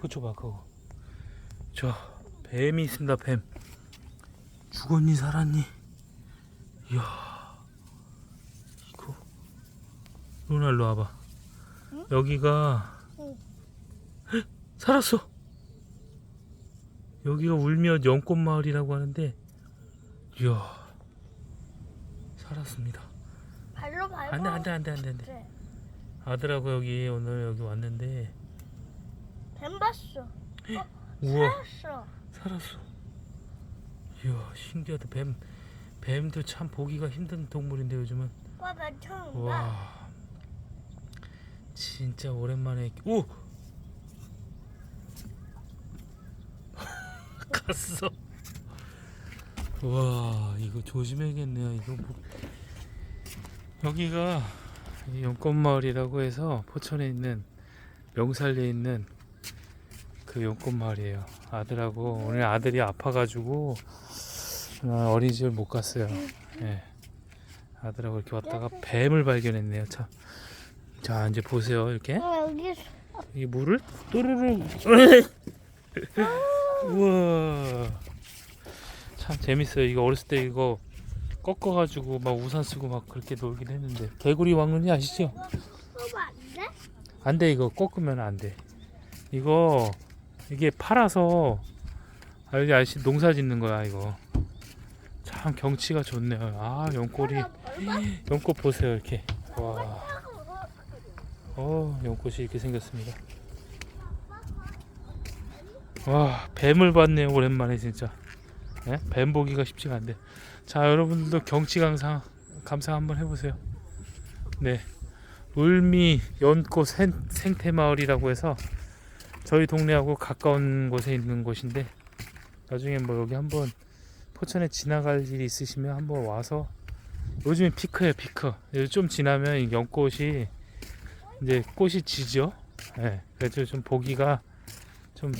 그거 봐 그거. 저 뱀이 있습니다 뱀. 죽었니 살았니? 이야 이거. 루나 일로 와봐. 응? 여기가 응. 헉, 살았어! 여기가 울며 연꽃 마을이라고 하는데 이야 살았습니다. 발로 밟아. 안돼 안돼 안돼 안돼. 아들하고 여기 오늘 여기 왔는데 뱀 봤어. 우와 살았어. 살았어. 이야 신기하다 뱀 뱀도 참 보기가 힘든 동물인데 요즘은 봐봐 처음 봐. 와 진짜 오랜만에 오 갔어. 와 이거 조심해야겠네요. 이거 뭐 여기가 이 용꽃마을이라고 해서 포천에 있는 명살리에 있는 그 용꽃 마을이에요. 아들하고 오늘 아들이 아파가지고 어, 어린이집을 못 갔어요. 예. 아들하고 이렇게 왔다가 뱀을 발견했네요. 참. 자 이제 보세요 이렇게 어, 여기 이 물을 또르르 우와 참 재밌어요 이거 어렸을 때 이거 꺾어가지고 막 우산 쓰고 막 그렇게 놀긴 했는데 개구리 왕눈이 아시죠? 뽑아 안 돼? 안돼 이거 꺾으면 안돼 이거 이게 팔아서 아 여기 아저씨 농사 짓는 거야 이거 참 경치가 좋네요 아 연꽃이 연꽃 보세요 이렇게 와 어, 연꽃이 이렇게 생겼습니다. 와, 뱀을 봤네요, 오랜만에 진짜. 예? 뱀 보기가 쉽지가 않네. 자, 여러분들도 경치 감상, 감상 한번 해보세요. 네. 울미 연꽃 생, 생태마을이라고 해서 저희 동네하고 가까운 곳에 있는 곳인데 나중에 뭐 여기 한번 포천에 지나갈 일이 있으시면 한번 와서 요즘에 피크예요, 피크. 좀 지나면 이 연꽃이 이제 꽃이 지죠. 예. 그래서 좀 보기가 좀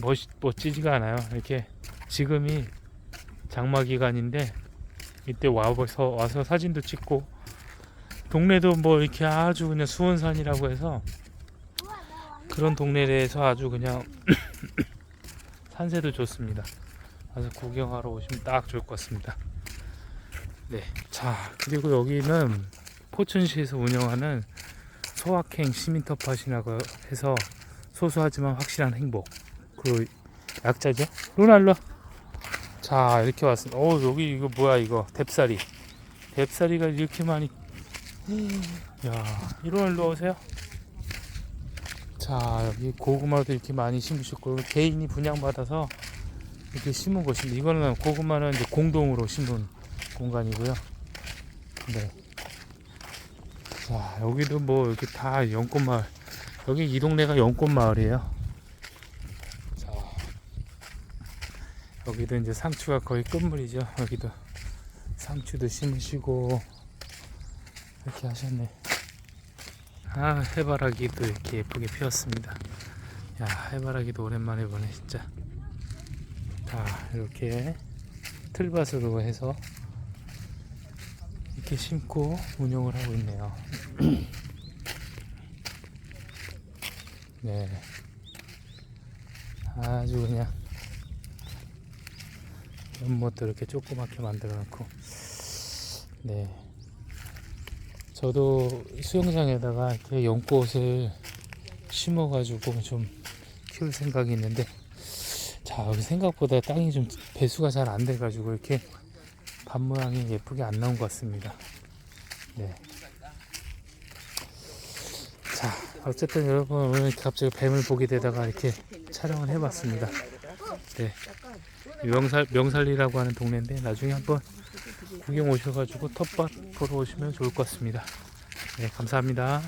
멋, 멋지지가 않아요. 이렇게 지금이 장마 기간인데 이때 와서 와서 사진도 찍고 동네도 뭐 이렇게 아주 그냥 수원산이라고 해서 그런 동네에서 아주 그냥 산세도 좋습니다. 가서 구경하러 오시면 딱 좋을 것 같습니다. 네. 자, 그리고 여기는 포천시에서 운영하는 소확행 시민터팟이라고 해서 소소하지만 확실한 행복 그 약자죠 로날로 자 이렇게 왔습니다 어 여기 이거 뭐야 이거 뎁사리 뎁사리가 이렇게 많이 야 이로날로 오세요 자 여기 고구마도 이렇게 많이 심으셨고 개인이 분양받아서 이렇게 심은 곳인데 이거는 고구마는 이제 공동으로 심은 공간이고요. 네. 자 여기도 뭐 이렇게 다 연꽃마을. 여기 이 동네가 연꽃마을이에요. 자 여기도 이제 상추가 거의 끝물이죠. 여기도 상추도 심으시고 이렇게 하셨네 아 해바라기도 이렇게 예쁘게 피었습니다 야 해바라기도 오랜만에 보네 진짜 자 이렇게 틀밭으로 해서 이렇게 심고 운영을 하고 있네요. 네. 아주 그냥 연못도 이렇게 조그맣게 만들어 놓고 네. 저도 수영장에다가 이렇게 연꽃을 심어 가지고 좀 키울 생각이 있는데 자 여기 생각보다 땅이 좀 배수가 잘 안 돼 가지고 이렇게 밭 모양이 예쁘게 안 나온 것 같습니다. 네. 자, 어쨌든 여러분 오늘 갑자기 뱀을 보게 되다가 이렇게 촬영을 해봤습니다. 네. 명살 명살리라고 하는 동네인데 나중에 한번 구경 오셔가지고 텃밭 보러 오시면 좋을 것 같습니다. 네, 감사합니다.